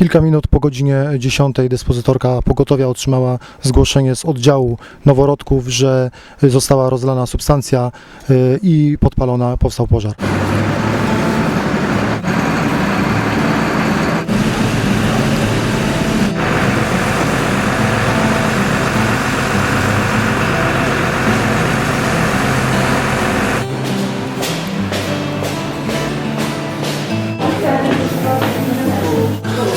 Kilka minut po godzinie 10 dyspozytorka pogotowia otrzymała zgłoszenie z oddziału noworodków, że została rozlana substancja y, i podpalona, powstał pożar.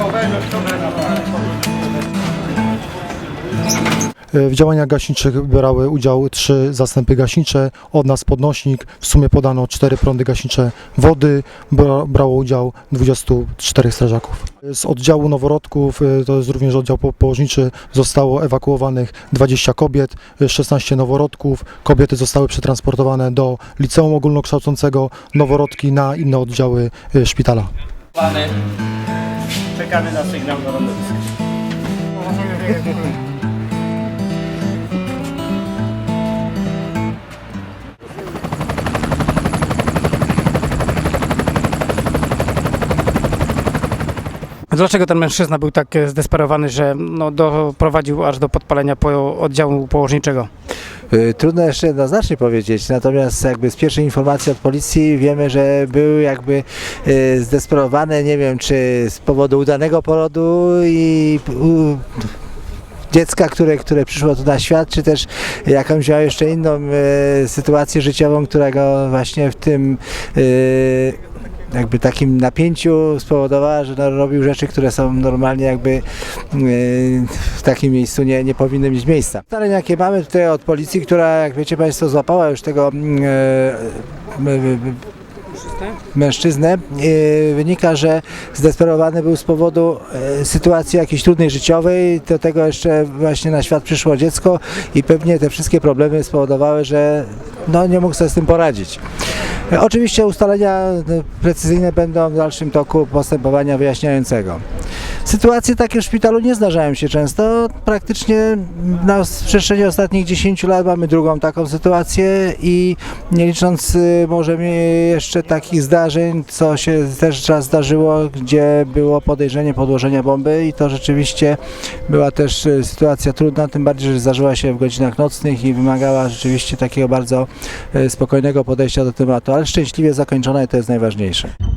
Roberto, estou vendo agora. W działaniach gaśniczych brały udział trzy zastępy gaśnicze, od nas podnośnik. W sumie podano cztery prądy gaśnicze wody. Bra, brało udział 24 strażaków. Z oddziału noworodków, y, to jest również oddział po- położniczy, zostało ewakuowanych 20 kobiet, y, 16 noworodków. Kobiety zostały przetransportowane do liceum ogólnokształcącego, noworodki na inne oddziały szpitala. Czekamy na sygnał do lądowiska. Dlaczego ten mężczyzna był tak e, zdesperowany, że no, doprowadził aż do podpalenia po oddziału położniczego? Y, Trudno jeszcze jednoznacznie powiedzieć, natomiast jakby z pierwszej informacji od policji wiemy, że był jakby y, zdesperowany, nie wiem czy z powodu udanego porodu i dziecka, które, które przyszło tu na świat, czy też jakąś miał jeszcze inną y, sytuację życiową, która go właśnie w tym y, jakby takim napięciu spowodowała, że no, robił rzeczy, które są normalnie jakby yy, w takim miejscu nie, nie powinny mieć miejsca. Ustalenia jakie mamy tutaj od policji, która jak wiecie Państwo złapała już tego yy, yy, mężczyznę, wynika, że zdesperowany był z powodu sytuacji jakiejś trudnej życiowej, do tego jeszcze właśnie na świat przyszło dziecko i pewnie te wszystkie problemy spowodowały, że no, nie mógł sobie z tym poradzić. E, Oczywiście ustalenia e, precyzyjne będą w dalszym toku postępowania wyjaśniającego. Sytuacje takie w szpitalu nie zdarzają się często. Praktycznie na przestrzeni ostatnich 10 lat mamy drugą taką sytuację i nie licząc y, może mi jeszcze takich zdarzeń, co się też raz zdarzyło, gdzie było podejrzenie podłożenia bomby i to rzeczywiście była też y, sytuacja trudna, tym bardziej, że zdarzyła się w godzinach nocnych i wymagała rzeczywiście takiego bardzo y, spokojnego podejścia do tematu, ale szczęśliwie zakończona i to jest najważniejsze.